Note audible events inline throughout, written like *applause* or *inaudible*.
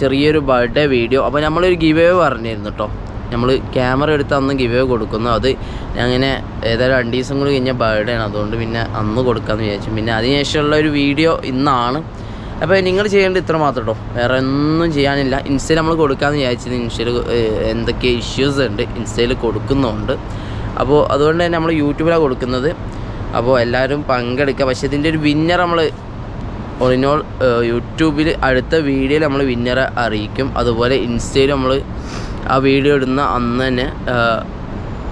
ചെറിയൊരു birthday video. അപ്പോൾ നമ്മളൊരു ഗിവ് പറഞ്ഞിരുന്നു കേട്ടോ നമ്മൾ ക്യാമറ എടുത്ത് അന്ന് ഗിവ് കൊടുക്കുന്നു. അത് അങ്ങനെ ഏതായാലും രണ്ട് ദിവസം കൂടി കഴിഞ്ഞാൽ ബർത്ത്ഡേ ആണ്. അതുകൊണ്ട് പിന്നെ അന്ന് കൊടുക്കാമെന്ന് വിചാരിച്ചു. പിന്നെ അതിനുശേഷമുള്ള ഒരു വീഡിയോ ഇന്നാണ്. അപ്പോൾ നിങ്ങൾ ചെയ്യേണ്ടത് ഇത്ര മാത്രം കേട്ടോ വേറെ ഒന്നും ചെയ്യാനില്ല. ഇൻസ്റ്റയിൽ നമ്മൾ കൊടുക്കാമെന്ന് വിചാരിച്ചത് ഇൻസ്റ്റയിൽ എന്തൊക്കെ ഇഷ്യൂസ് ഉണ്ട് ഇൻസ്റ്റയിൽ കൊടുക്കുന്നുണ്ട്. അപ്പോൾ അതുകൊണ്ട് തന്നെ നമ്മൾ യൂട്യൂബിലാണ് കൊടുക്കുന്നത്. അപ്പോൾ എല്ലാവരും പങ്കെടുക്കുക. പക്ഷേ ഇതിന്റെ ഒരു വിന്നർ നമ്മൾ ഒളിനോൾ യൂട്യൂബിൽ അടുത്ത വീഡിയോയിൽ നമ്മൾ വിന്നറെ അറിയിക്കും. അതുപോലെ ഇൻസ്റ്റയിൽ നമ്മൾ ആ വീഡിയോ ഇടുന്ന അന്ന് തന്നെ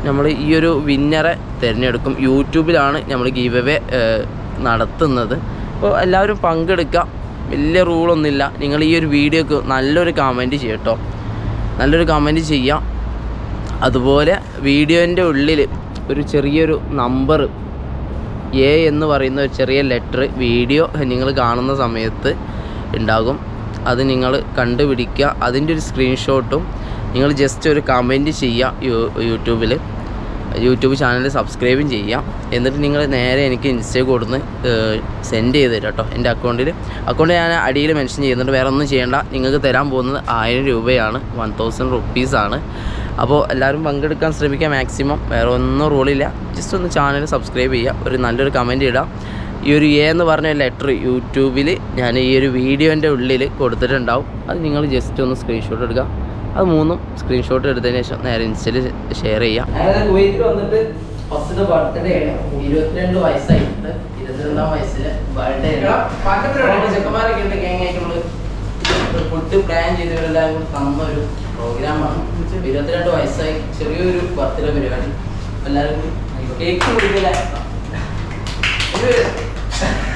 നമ്മൾ ഈ ഒരു വിന്നറെ തിരഞ്ഞെടുക്കും. യൂട്യൂബിലാണ് നമ്മൾ ഗീവ് നടത്തുന്നത്. അപ്പോൾ എല്ലാവരും പങ്കെടുക്കുക വലിയ റൂളൊന്നുമില്ല നിങ്ങൾ ഈ ഒരു വീഡിയോക്ക് നല്ലൊരു കമന്റ് ചെയ്യട്ടോ. നല്ലൊരു കമന്റ് ചെയ്യാം. അതുപോലെ വീഡിയോന്റെ ഉള്ളിൽ ഒരു ചെറിയൊരു നമ്പർ എ എന്ന് പറയുന്ന ഒരു ചെറിയ ലെറ്റർ വീഡിയോ നിങ്ങൾ കാണുന്ന സമയത്ത് ഉണ്ടാകും. അത് നിങ്ങൾ കണ്ടുപിടിക്കുക. അതിന്റെ ഒരു സ്ക്രീൻഷോട്ടും നിങ്ങൾ ജസ്റ്റ് ഒരു കമന്റ് ചെയ്യുക യൂട്യൂബിൽ യൂട്യൂബ് ചാനൽ സബ്സ്ക്രൈബും ചെയ്യാം എന്നിട്ട് നിങ്ങൾ നേരെ എനിക്ക് ഇൻസ്റ്റയിൽ കൊടുന്ന് സെൻഡ് ചെയ്ത് തരാം കേട്ടോ എന്റെ അക്കൗണ്ടിൽ അക്കൗണ്ട് ഞാൻ അടിയിൽ മെൻഷൻ ചെയ്യുന്നുണ്ട്. വേറെ ഒന്നും ചെയ്യേണ്ട. നിങ്ങൾക്ക് തരാൻ പോകുന്നത് ആയിരം രൂപയാണ്. വൺ തൗസൻഡ് റുപ്പീസാണ് അപ്പോൾ എല്ലാവരും പങ്കെടുക്കാൻ ശ്രമിക്കുക മാക്സിമം വേറെ ഒന്നും റൂളില്ല ജസ്റ്റ് ഒന്ന് ചാനൽ സബ്സ്ക്രൈബ് ചെയ്യുക. ഒരു നല്ലൊരു കമന്റ് ഇടാം ഈ ഒരു എ എന്ന് പറഞ്ഞ ലെറ്റർ യൂട്യൂബിൽ ഞാൻ ഈ ഒരു വീഡിയോന്റെ ഉള്ളിൽ കൊടുത്തിട്ടുണ്ടാവും. അത് നിങ്ങൾ ജസ്റ്റ് ഒന്ന് സ്ക്രീൻഷോട്ട് എടുക്കുക. അത് മൂന്നും സ്ക്രീൻഷോട്ട് എടുത്തതിന് ശേഷം നേരെ ഇൻസ്റ്റയിൽ ഷെയർ ചെയ്യാം. കുവൈറ്റിൽ വന്നിട്ട് ഫസ്റ്റ് ബർത്ത്ഡേ ആണ്. ഇരുപത്തിരണ്ട് വയസ്സായിട്ട് ഇരുപത്തിരണ്ടാം വയസ്സിൽ ബർത്ത്ഡേ ചെക്കന്മാരൊക്കെ ഉണ്ട് gang ആയിട്ട് നമ്മൾ. ഫുഡ് പ്ലാൻ ചെയ്തവരെല്ലാം കൂടി തന്ന ഒരു പ്രോഗ്രാമാണ് ഇരുപത്തിരണ്ട് വയസ്സായി ചെറിയൊരു ബർത്ത്ഡേ പരിപാടി. എല്ലാവർക്കും കേക്ക് കുടിക്കില്ല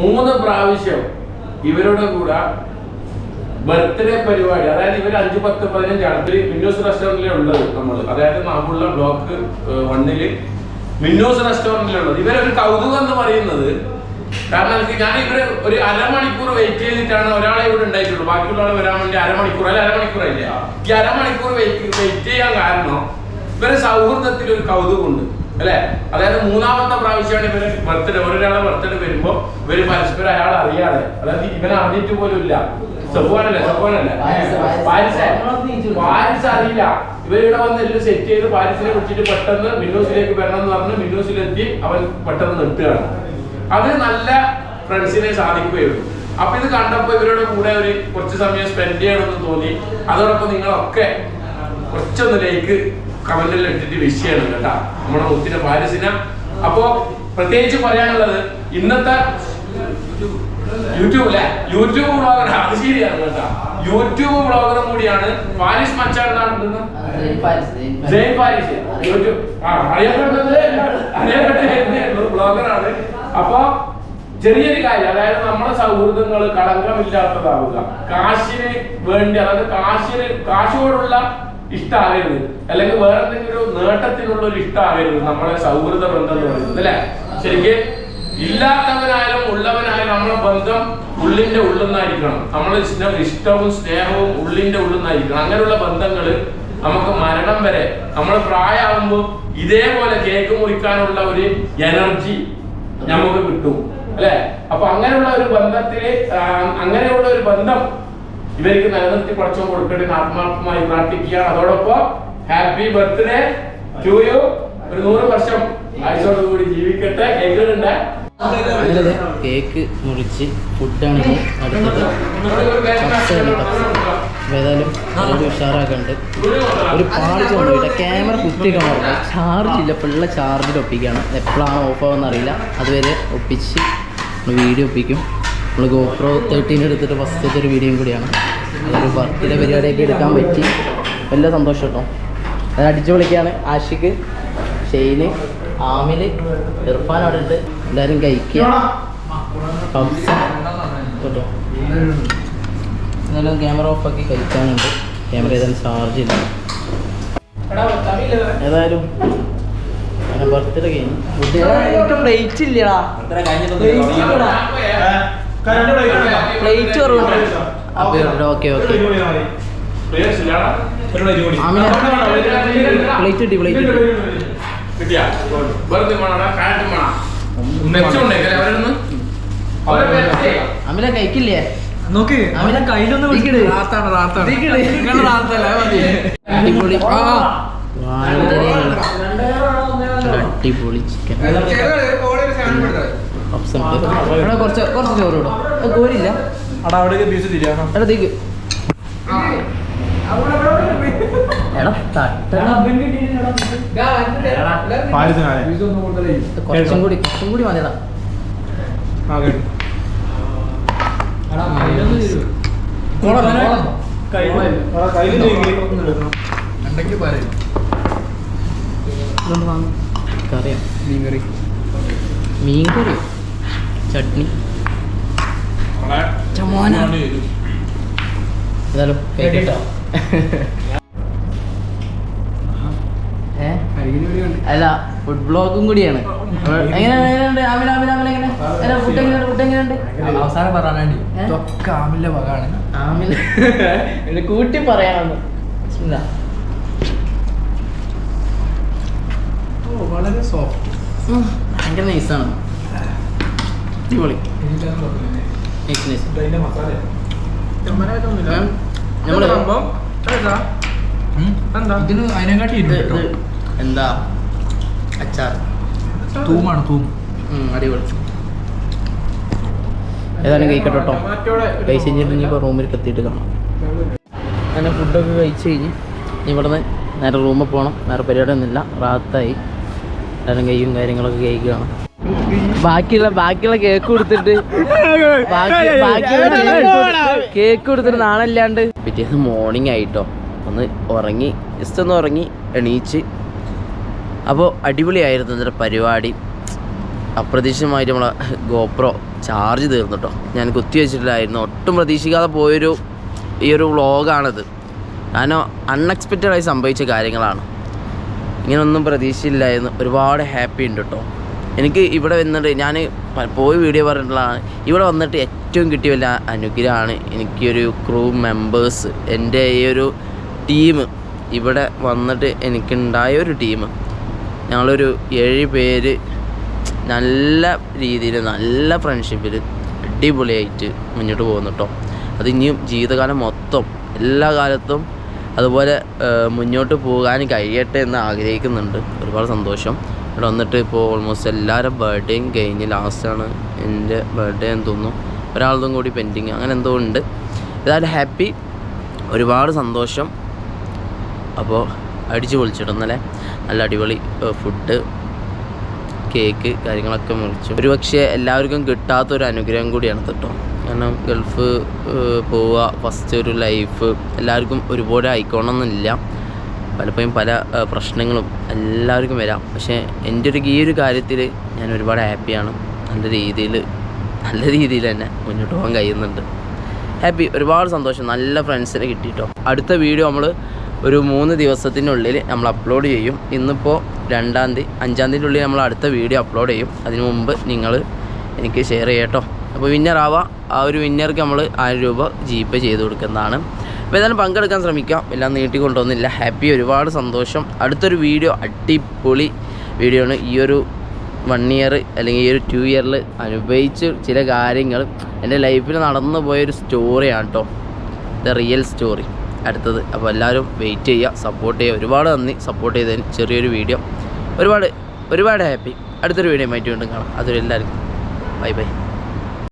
മൂന്ന് പ്രാവശ്യം ഇവരുടെ കൂടെ ബർത്ത്ഡേ പരിപാടി അതായത് ഇവർ അഞ്ചു പത്ത് പതിനഞ്ചാണ് ഇവർ മിന്നോസ് റെസ്റ്റോറന്റിലെ ഉള്ളത് നമ്മൾ അതായത് മാമ്പുള്ള ബ്ലോക്ക് വണ്ണിൽ മിന്നോസ് റെസ്റ്റോറന്റിലുള്ളത് ഇവരൊരു കൗതുകം എന്ന് പറയുന്നത് കാരണം എനിക്ക് ഞാൻ ഇവർ ഒരു അരമണിക്കൂർ വെയിറ്റ് ചെയ്തിട്ടാണ് ഒരാളെ ഇവിടെ ഉണ്ടായിട്ടുള്ളൂ. ബാക്കിയുള്ള ആൾ വരാൻ വേണ്ടി അരമണിക്കൂർ അല്ല അരമണിക്കൂർ ഇല്ല ഈ അരമണിക്കൂർ വെയിറ്റ് വെയിറ്റ് ചെയ്യാൻ കാരണം ഇവരെ സൗഹൃദത്തിൽ ഒരു കൗതുകമുണ്ട്. അല്ലെ? അതായത് മൂന്നാമത്തെ പ്രാവശ്യമാണ് ഇവർ ബർത്ത്ഡേ ഒരാളെ ബർത്ത്ഡേ വരുമ്പോ ഇവർ പരസ്പരം അയാൾ അറിയാതെ. അതായത് ഇവനെ അറിഞ്ഞിട്ട് പോലും ഇല്ല. സഫുവാനല്ലേ? സഫുവാനല്ലേ? Paris, Paris. അറിയില്ല. ഇവരിവിടെ വന്ന് എല്ലാം സെറ്റ് ചെയ്ത് പാരിസിനെ വിളിച്ചിട്ട് പെട്ടെന്ന് വിൻഡോസിലേക്ക് വരണം എന്ന് പറഞ്ഞ് വിൻഡോസിലെത്തി അവൻ പെട്ടെന്ന് നിർത്തുകയാണ്. അത് നല്ല ഫ്രണ്ട്സിനെ സാധിക്കുകയുള്ളൂ അപ്പൊ ഇത് കണ്ടപ്പോ ഇവരുടെ കൂടെ ഒരു കുറച്ച് സമയം സ്പെൻഡ് ചെയ്യണമെന്ന് തോന്നി. അതോടൊപ്പം നിങ്ങളൊക്കെ കുറച്ചൊന്ന് ലൈക്ക് കമന്റിൽ ഇട്ടിട്ട് വിഷയാണ് കേട്ടാ. നമ്മുടെ മുത്തിനെ പാരസിന അപ്പോ പ്രത്യേകിച്ച് പറയാനുള്ളത് ഇന്നത്തെ യൂട്യൂബ് അല്ലെ? യൂട്യൂബ് ബ്ലോഗർ അത് ശരിയാണ് കേട്ടാ. യൂട്യൂബ് ബ്ലോഗറും കൂടിയാണ് പാരിസ് മച്ചാണെന്നാണ് ജയ് പാരിസ് യൂട്യൂബ്. ആ അറിയപ്പെട്ട ബ്ലോഗറാണ് അപ്പൊ ചെറിയൊരു കാര്യം. അതായത് നമ്മുടെ സൗഹൃദങ്ങൾ കളങ്കമില്ലാത്തതാവുക. കാശിന് വേണ്ടി അതായത് കാശിന് കാശോടുള്ള ഇഷ്ടമാകരുത് അല്ലെങ്കിൽ വേറെ എന്തെങ്കിലും നേട്ടത്തിനുള്ള ഒരു ഇഷ്ടമാകരുത് നമ്മളെ സൗഹൃദ ബന്ധം എന്ന് പറയുന്നത് അല്ലെ? ശരിക്ക് ഇല്ലാത്തവനായാലും ഉള്ളവനായാലും നമ്മളെ ബന്ധം ഉള്ളിന്റെ ഉള്ളുന്നായിരിക്കണം. നമ്മളെ ഇഷ്ടം ഇഷ്ടവും സ്നേഹവും ഉള്ളിന്റെ ഉള്ളുന്നായിരിക്കണം. അങ്ങനെയുള്ള ബന്ധങ്ങൾ നമുക്ക് മരണം വരെ നമ്മൾ പ്രായമാകുമ്പോൾ ഇതേപോലെ കേക്ക് മുറിക്കാനുള്ള ഒരു എനർജി നമുക്ക് കിട്ടും. അല്ലെ? അപ്പൊ അങ്ങനെയുള്ള ഒരു ബന്ധത്തിൽ അങ്ങനെയുള്ള ഒരു ബന്ധം ഇവർക്ക് നിലനിർത്തി പഠിച്ചു കൊടുക്കേണ്ടത് ആത്മാർത്ഥമായി പ്രാർത്ഥിക്കുകയാണ്. അതോടൊപ്പം ഹാപ്പി ബർത്ത്ഡേ ടു യു. ഒരു നൂറ് വർഷം ആയുസോട് കൂടി ജീവിക്കട്ടെ കേൾക്കുന്നുണ്ട് കേക്ക് മുറിച്ച് ഫുഡാണ് അടുത്തത്. ഏതായാലും ഉഷാറാക്കണ്ട്. ഉഷാറാക്കുന്നുണ്ട് ഒരു പാളിച്ച് കൊണ്ടുപോയിട്ട് ക്യാമറ കുത്തിയൊക്കെ മറന്നു ചാർജ് ഇല്ല. പിള്ള ചാർജിൽ ഒപ്പിക്കുകയാണ്. എപ്പോഴാണ് ഓഫ് ആവുമെന്ന് അറിയില്ല. അതുവരെ ഒപ്പിച്ച് വീഡിയോ ഒപ്പിക്കും. നമ്മൾ ഗോപ്രോ തേർട്ടീൻ എടുത്തിട്ട് ഫസ്റ്റത്തെ ഒരു വീഡിയോയും കൂടിയാണ്. അതൊരു ബർത്ത്ഡേ പരിപാടിയൊക്കെ എടുക്കാൻ പറ്റി. വലിയ സന്തോഷം കേട്ടോ അത് അടിച്ചു വിളിക്കുകയാണ് ആഷിക്ക് ഷെയ്ന് ആമിൽ ഇർഫാൻ അവിടെ ഉണ്ട്. എല്ലാവരും കഴിക്കുക. കേട്ടോ. എന്നാലും ക്യാമറ ഓഫാക്കി കഴിക്കാനുണ്ട്. ക്യാമറ ഏതായാലും ചാർജ് ഇല്ല ഏതായാലും ബർത്ത്ഡേ കഴിഞ്ഞു. ഫുഡ് പ്ലേറ്റ് ഇല്ലടാ പ്ലേറ്റ് കുറവുണ്ട്. അപ്പോൾ ഓക്കെ ഓക്കെ. ആമിന. പ്ലേറ്റ് കിട്ടി പ്ലേറ്റ് അമില കഴിക്കില്ലേ? നോക്ക് അമില കയ്യിലൊന്ന് അടിപൊളി. അടിപൊളി ചിക്കൻ പപ്സ് ഉണ്ട് ഇവിടെ കുറച്ച് കുറച്ച് ചോറ് ഇടും കോരില്ല തിരിയാണോ? എടാ തീക്ക്. എടാ തട്ടണ കുറച്ചും കൂടി കുറച്ചും കൂടി മതിയടാ ആ കേട്ടു ഇതൊന്ന് മീൻ കറിയാ? ചട്നി. ചമോന ഏതായാലും കേട്ടോ ഏ? അല്ല ഫുഡ് ബ്ലോഗും കൂടിയാണ്. എങ്ങനെയാണ് എങ്ങനെയുണ്ട്? ആമില ആമില ആമില എങ്ങനെ? അല്ല ഫുഡ് എങ്ങനെയുണ്ട് ഫുഡ് എങ്ങനെയുണ്ട്? അവസാനം പറയാനുണ്ട് ഏ? ഇതൊക്കെ ആമില്ല വകാണ് ആമില. എന്നെ *laughs* കൂട്ടി പറയാമെന്ന്. വളരെ സോഫ്റ്റ് ഭയങ്കര നൈസാണ് അടിപൊളി. എന്താ? അച്ചാർ. തൂമാണ് തൂം. അടിപൊളി. ഏതായാലും കഴിക്കട്ടോ കേട്ടോ കഴിച്ച് കഴിഞ്ഞിട്ട് ഇനിയിപ്പോൾ റൂമിൽ എത്തിയിട്ട് കാണാം. അങ്ങനെ ഫുഡൊക്കെ കഴിച്ച് കഴിഞ്ഞ് ഇവിടുന്ന് നേരെ റൂമിൽ പോകണം വേറെ പരിപാടിയൊന്നുമില്ല. റാത്തായി. എല്ലാവരും കയ്യും കാര്യങ്ങളൊക്കെ കഴിക്കുകയാണ്. ബാക്കിയുള്ള ബാക്കിയുള്ള കേക്ക് കൊടുത്തിട്ട്. ബാക്കി ബാക്കിയുള്ള കേക്ക് കൊടുത്തിട്ട് നാണല്ലാണ്ട് പിറ്റേന്ന് മോർണിംഗ് ആയിട്ടോ. ഒന്ന് ഉറങ്ങി ജസ്റ്റ് ഒന്ന് ഉറങ്ങി എണീച്ച്. അപ്പോൾ അടിപൊളിയായിരുന്നു എന്റെ പരിപാടി. അപ്രതീക്ഷിതമായിട്ട് നമ്മളെ ഗോപ്രോ ചാർജ് തീർന്നു കേട്ടോ ഞാൻ കുത്തി വെച്ചിട്ടില്ലായിരുന്നു. ഒട്ടും പ്രതീക്ഷിക്കാതെ പോയൊരു ഈ ഒരു വ്ളോഗാണിത്. കാരണം അൺഎക്സ്പെക്റ്റഡായി സംഭവിച്ച കാര്യങ്ങളാണ്. ഇങ്ങനൊന്നും പ്രതീക്ഷയില്ലായിരുന്നു ഒരുപാട് ഹാപ്പി ഉണ്ട് കേട്ടോ എനിക്ക് ഇവിടെ വന്നിട്ട് ഞാൻ പോയി വീഡിയോ പറഞ്ഞിട്ടുള്ളതാണ്. ഇവിടെ വന്നിട്ട് ഏറ്റവും കിട്ടിയ വലിയ അനുഗ്രഹമാണ് എനിക്കൊരു ക്രൂ മെമ്പേഴ്സ് എന്റെ ഈ ഒരു ടീം ഇവിടെ വന്നിട്ട് എനിക്കുണ്ടായ ഒരു ടീം ഞങ്ങളൊരു ഏഴ് പേര് നല്ല രീതിയിൽ നല്ല ഫ്രണ്ട്ഷിപ്പിൽ അടിപൊളിയായിട്ട് മുന്നോട്ട് പോകുന്നു കേട്ടോ അത് ഇനിയും ജീവിതകാലം മൊത്തം എല്ലാ കാലത്തും അതുപോലെ മുന്നോട്ട് പോകാൻ കഴിയട്ടെ എന്ന് ആഗ്രഹിക്കുന്നുണ്ട്. ഒരുപാട് സന്തോഷം. ഇവിടെ വന്നിട്ട് ഇപ്പോൾ ഓൾമോസ്റ്റ് എല്ലാവരും ബർത്ത്ഡേയും കഴിഞ്ഞ് ലാസ്റ്റാണ് എന്റെ ബർത്ത്ഡേ എന്ന് തോന്നുന്നു. ഒരാളതും കൂടി പെൻഡിങ് അങ്ങനെ എന്തോ ഉണ്ട്. ഏതായാലും ഹാപ്പി ഒരുപാട് സന്തോഷം. അപ്പോൾ അടിച്ച് പൊളിച്ചിടുന്നല്ലേ നല്ല അടിപൊളി ഫുഡ് കേക്ക് കാര്യങ്ങളൊക്കെ മുറിച്ചു. ഒരു പക്ഷേ എല്ലാവർക്കും കിട്ടാത്തൊരു അനുഗ്രഹം കൂടിയാണ് കേട്ടോ കാരണം ഗൾഫ് പോവുക ഫസ്റ്റ് ഒരു ലൈഫ് എല്ലാവർക്കും ഒരുപോലെ ആയിക്കോണമെന്നില്ല പലപ്പോഴും പല പ്രശ്നങ്ങളും എല്ലാവർക്കും വരാം. പക്ഷേ എന്റെ ഒരു ഈ ഒരു കാര്യത്തിൽ ഞാൻ ഒരുപാട് ഹാപ്പിയാണ്. നല്ല രീതിയിൽ നല്ല രീതിയിൽ തന്നെ മുന്നോട്ട് പോകാൻ കഴിയുന്നുണ്ട്. ഹാപ്പി ഒരുപാട് സന്തോഷം. നല്ല ഫ്രണ്ട്സിനെ കിട്ടിയിട്ടോ അടുത്ത വീഡിയോ നമ്മൾ ഒരു മൂന്ന് ദിവസത്തിനുള്ളിൽ നമ്മൾ അപ്ലോഡ് ചെയ്യും. ഇന്നിപ്പോൾ രണ്ടാം തീയതി അഞ്ചാം തീയതി ഉള്ളിൽ നമ്മൾ അടുത്ത വീഡിയോ അപ്ലോഡ് ചെയ്യും. അതിനു മുമ്പ് നിങ്ങൾ എനിക്ക് ഷെയർ ചെയ്യട്ടോ. അപ്പോൾ വിന്നർ ആവാം ആ ഒരു വിന്നർക്ക് നമ്മൾ ആയിരം രൂപ ജി പേ ചെയ്ത് കൊടുക്കുന്നതാണ്. അപ്പോൾ ഏതായാലും പങ്കെടുക്കാൻ ശ്രമിക്കാം. എല്ലാം നീട്ടിക്കൊണ്ടുവന്നില്ല ഹാപ്പി ഒരുപാട് സന്തോഷം. അടുത്തൊരു വീഡിയോ അടിപൊളി വീഡിയോ ആണ്. ഈ ഒരു വൺ ഇയർ അല്ലെങ്കിൽ ഈ ഒരു ടു ഇയറിൽ അനുഭവിച്ച് ചില കാര്യങ്ങൾ എന്റെ ലൈഫിൽ നടന്നു പോയൊരു സ്റ്റോറിയാണ് കേട്ടോ ദ റിയൽ സ്റ്റോറി അടുത്തത്. അപ്പോൾ എല്ലാവരും വെയിറ്റ് ചെയ്യുക സപ്പോർട്ട് ചെയ്യുക. ഒരുപാട് നന്ദി. സപ്പോർട്ട് ചെയ്തതിന് ചെറിയൊരു വീഡിയോ ഒരുപാട് ഒരുപാട് ഹാപ്പി അടുത്തൊരു വീഡിയോ ആയിട്ട് വീണ്ടും കാണാം. അതൊരു എല്ലാവർക്കും ബൈ ബൈ